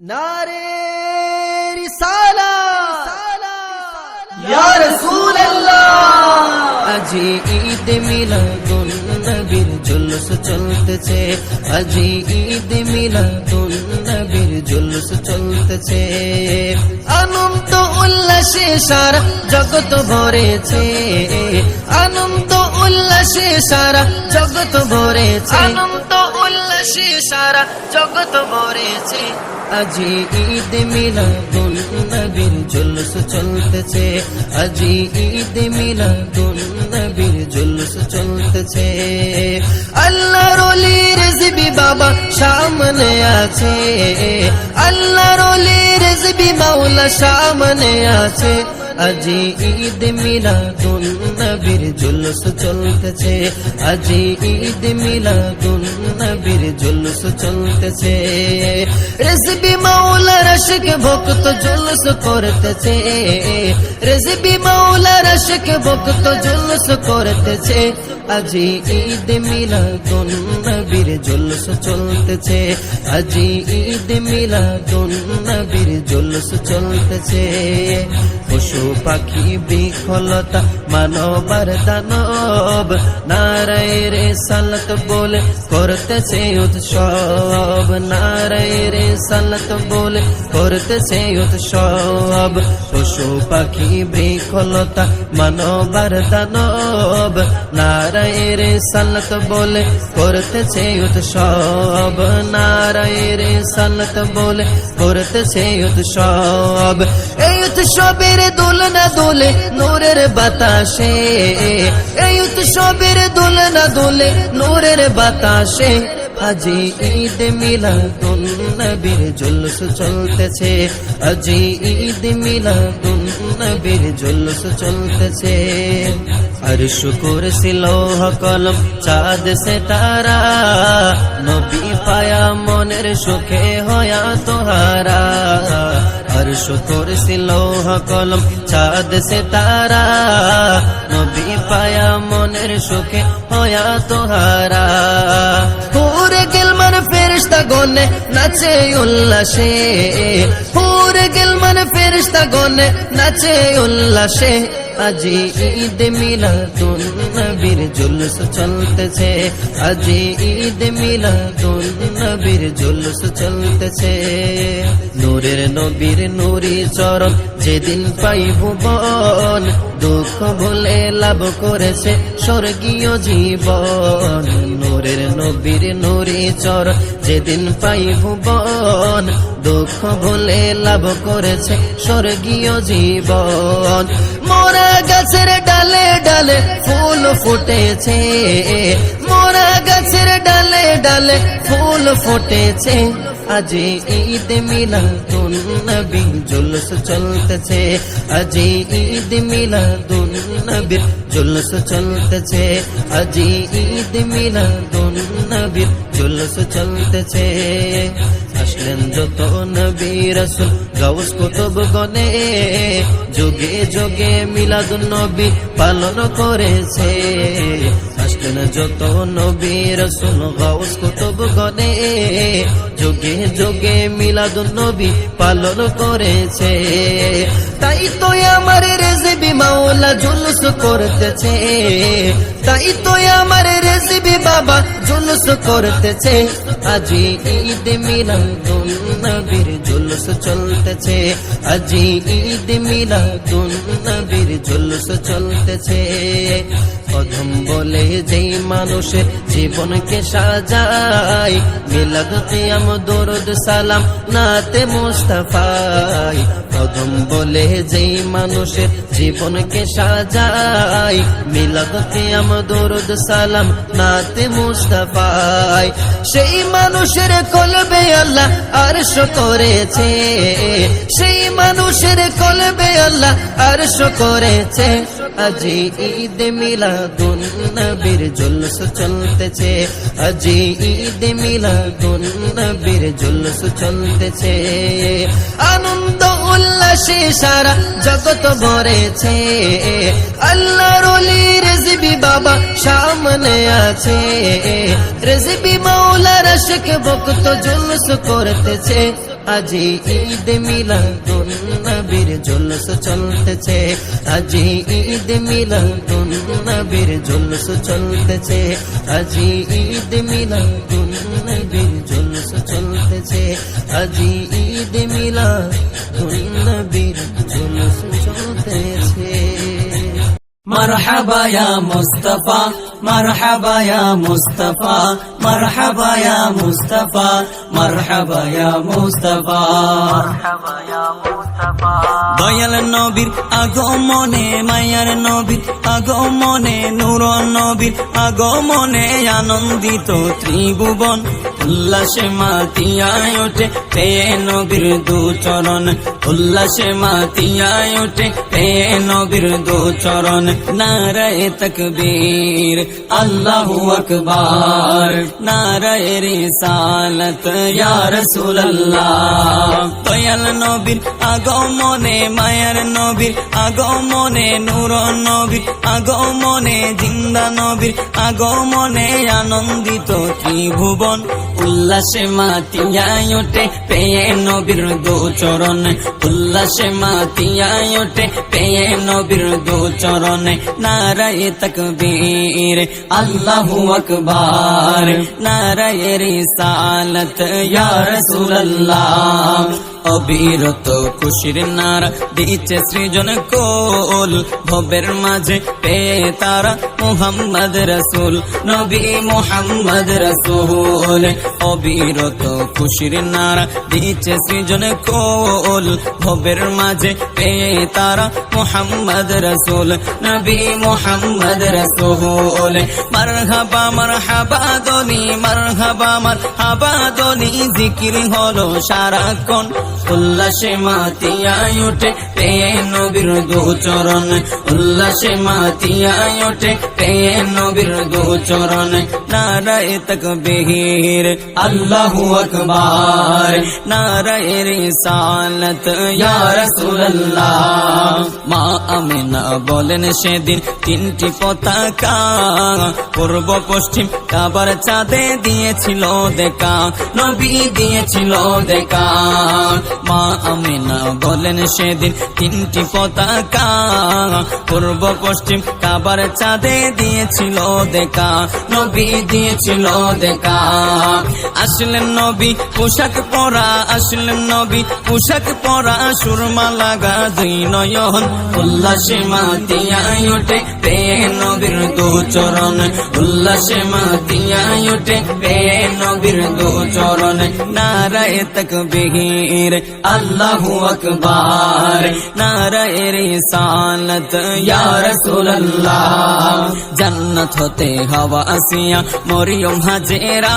নারে রিসালা। ইয়া রাসূলুল্লাহ। আজি ঈদ মিলাদুন নবীর জুলুস চলতেছে। আজি ঈদ মিলাদুন নবীর জুলুস চলতেছে। আনন্দ উল্লাসে সারা জগৎ ভরেছে। আনন্দ উল্লাসে সারা জগৎ ভরেছে। আনন্দ উল্লাসে সারা জগৎ ভরেছে। আজি ঈদ মিলাদুন নবীর জুলুস চলতেছে। আজি ঈদ মিলাদুন নবীর জুলুস চলতেছে। আল্লাহ রলি রেজবি বাবা সামনে আছে। আল্লাহ রলি রেজবি মাওলা সামনে আছে। আজি ঈদ মিলাদুন নবীর জুলুস চলতেছে। আজি ঈদ মিলাদুন নবীর জুলুস চলতেছে। রেসবি মাওলা রশক ভক্ত জুলুস করতেছে। রেসবি মাওলা রশক ভক্ত জুলুস করতেছে। আজি ঈদ মিলাদুন নবীর জুলুস চলতেছে। আজি ঈদ মিলাদুন নবীর জুলুস চলতেছে। পশু পাখি বিখলতা মানবার দানব নারায় রে সালত বলে করতেছে উৎসব। নারায় রে সালত বলে করতেছে উৎসব পশু পাখি বিখলতা মানবার দানব নারায় রে সালত বলে করতেছে উৎসব নারায় রে সালত বলে করতেছে উৎসব এই উৎসবের দোলনা দোলে নূরের বাতাসে এই উৎসবের দোলনা দোলে নূরের বাতাসে আজি ঈদ মিলাদুন নবীর জুলুস চলতেছে। আজি ঈদ মিলাদুন নবীর জুলুস চলতেছে। আর শুকুর ছিল কলম, চাঁদ সে তারা। নবী পায়া মনের সুখে হয়া তোহারা। আর শুকুর ছিল কলম, চাঁদ সে তারা। নবী পায়া মনের সুখে হয়া তোহারা। ফেরিস্তা গনে নাচে উল্লাসে। পুরে গেলমান ফেরিস্তা গনে নাচে উল্লাসে। আজি ঈদ মিলাদুন নবীর জুলুস চলতেছে। আজি ঈদ মিলাদুন নবীর জুলুস চলতেছে। নূরের নবীর নুরি চরণ যেদিন পাই ভুবন দুঃখ ভুলে লাভ করেছে স্বর্গীয় জীবন। নূরের নবীর নুরি চরণ যেদিন পাই ভুবন দুঃখ ভুলে লাভ করেছে স্বর্গীয় জীবন। মোরা গাছের ডালে ডালে ফুল ফুটেছে। মোরা গাছের ডালে ডালে ফুল ফুটেছে। আজি ঈদ মিলাদুন নবী জুলুস চলতেছে। আজি ঈদ মিলাদুন নবীর জুলুস চলতেছে। আজি ঈদ মিলাদুন নবীর জুলুস চলতেছে। আসলেন যত নবী রসুল গাউস কুতুব গনে যোগে যোগে মিলাদুন নবী পালন করেছে। আসলেন যত নবী রসুল গাউস কুতুব গনে। যোগে যোগে মিলাদুন নবী পালন করেছে। তাই তো আমার রেজবি মাওলা জুলুস করতেছে। তাই তো আমার রেজবি বাবা জুলুস করতেছে। আজি ঈদ মিলাদুন নবীর জুলুস চলতেছে। আজি ঈদ মিলাদুন নবীর জুলুস চলতেছে। অধম বলে যেই মানুষের জীবনকে সাজায় মিলাদতে আম দরুদ সালাম, নাতে মুস্তাফাই। অধম বলে যেই মানুষের জীবনকে সাজায় মিলাদতে আম দরুদ সালাম, নাতে মুস্তাফাই। সেই মানুষের কলবে আল্লাহ আরশ করেছে, সেই মানুষের কলবে আল্লাহ আরশ করেছে। আজি ঈদ মিলাদুন নবীর জুলুস চলতেছে। আজি ঈদ মিলাদুন নবীর জুলুস চলতেছে। আনন্দ উল্লাসে সারা জগৎ ভরেছে। আল্লাহ রলি রেজবি বাবা সামনে আছে। রেজবি মাওলা রশক ভক্ত জুলুস করতেছে। আজি ঈদ মিলাদুন নবীর জুলস চলতেছে। আজি ঈদ মিলাদুন নবীর জুলস চলতেছে। আজি ঈদ মিলাদুন নবীর জুলস চলতেছে। আজি ঈদ মিলাদুন مرحبا يا مصطفى مرحبا يا مصطفى مرحبا يا مصطفى مرحبا يا مصطفى দয়াল নবীর আগমনে মায়ার নবীর আগমনে নূর নবীর আগমনে আনন্দিত ত্রিভুবন উল্লাসে মাতিয়ায় ওঠে তে নবীর দু চরণ। উল্লাসে মাতিয়ায় ওঠে তে নবীর দু চরণ। নারায় তকবীর, আল্লাহ আকবার। নারায় রিসালত, ইয়া রাসূলুল্লাহ। দয়াল নবীর আগমনে, মায়ার নবীর আগমনে, নূর নবীর আগমনে, জিন্দা নবীর আগমনে আনন্দিত ত্রিভুবন। উল্লাসে মাতিয়ায় ওঠে পেয়ে নবীর দু চরণ উল্লাসে মাতিয়ায় ওঠে পেয়ে নবীর দু চরণ নারায় তকবীর, আল্লাহু আকবার। নারায় রিসালত, ইয়া রাসূলুল্লাহ। অবিরত খুশির নারা দিচ্ছে সৃজন কোল। ভবের মাঝে পেয়ে তারা মুহাম্মদ রসুল, নবী মুহাম্মদ রসুল। অবিরত খুশির নারা দিচ্ছে সৃজন কোল। ভবের মাঝে পেয়ে তারা মুহাম্মদ রসুল, নবী মুহাম্মদ রসুল। মারহাবা মারহাবা দনি মারহাবা মারহাবা দনি জিকির হলো সারাক্ষণ উল্লাসে মাতিয়ায় ওঠে পেয়ে নবীর দু চরণ উল্লাসে মাতিয়ায় ওঠে পেয়ে নবীর দু চরণ নারায় তকবীর, আল্লাহু আকবার। নারায় রিসালত, ইয়া রাসূলুল্লাহ। মা আমিনা বলেন সেদিন তিনটি পতাকা। পূর্ব, পশ্চিম, কাবার চাঁদে দিয়েছিল দেখা। নবী দিয়েছিল দেখা। মা আমিনা বলেন সেদিন তিনটি পতাকা। পূর্ব পশ্চিম কাবার চাঁদে দিয়েছিল দেখা, নবী দিয়েছিল দেখা। আসলেন নবী পোশাক পরা, আসলেন নবী পোশাক পরা, সুরমা লাগা দুই নয়ন। উল্লাসে মাতিয়ায় ওঠে পেয়ে নবীর দু চরণ। উল্লাসে মাতিয়ায় ওঠে পেয়ে নবীর দু চরণ। নারায় তকবীর আল্লাহু আকবার। নারায় রিসালত, ইয়া রাসূলুল্লাহ। জান্নাত হতে হাওয়া আসিয়া মরিয়ম হাজেরা।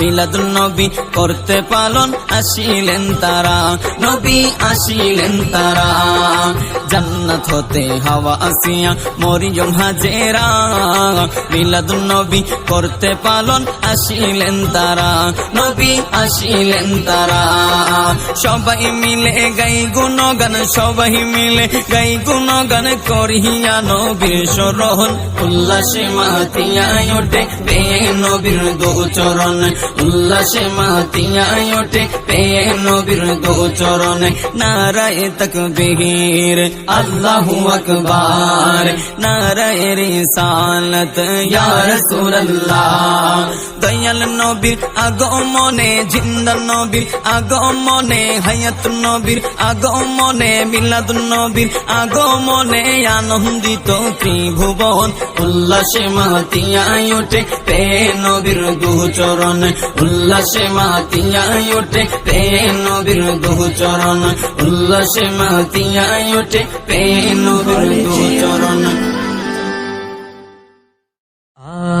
মিলাদুন নবী করতে পালন আসিলেন তারা। নবী আসিলেন তারা। জান্নাত হতে হাওয়া আসিয়া মরিয়ম হাজেরা। মিলাদুন নবী করতে পালন আসিলেন তারা। নবী আসিলেন তারা। সবাই মিলে, গাই গুণগান সবাই মিলে, গাই গুণগান করিয়া নবীর স্মরণ উল্লাসে মাতিয়ায় ওঠে পেয়ে নবীর দু চরণ উল্লাসে মাতিয়ায় ওঠে পেয়ে নবীর দু চরণ নারায় তকবীর, আল্লাহু আকবার। নারায় রিসালত, ইয়া রাসূলুল্লাহ। দয়াল নবীর আগমনে, জিন্দা নবীর আগমনে হায়াত নবীর আগমনে মিলাদ নবীর আগমনে আনন্দিত ত্রিভুবন। উল্লাসে মাতিয়ায় ওঠে পে নবীর দু চরণ উল্লাসে মাতিয়ায় ওঠে পে নবীর দু চরণ উল্লাসে মাতিয়ায় ওঠে পে নবীর দু চরণ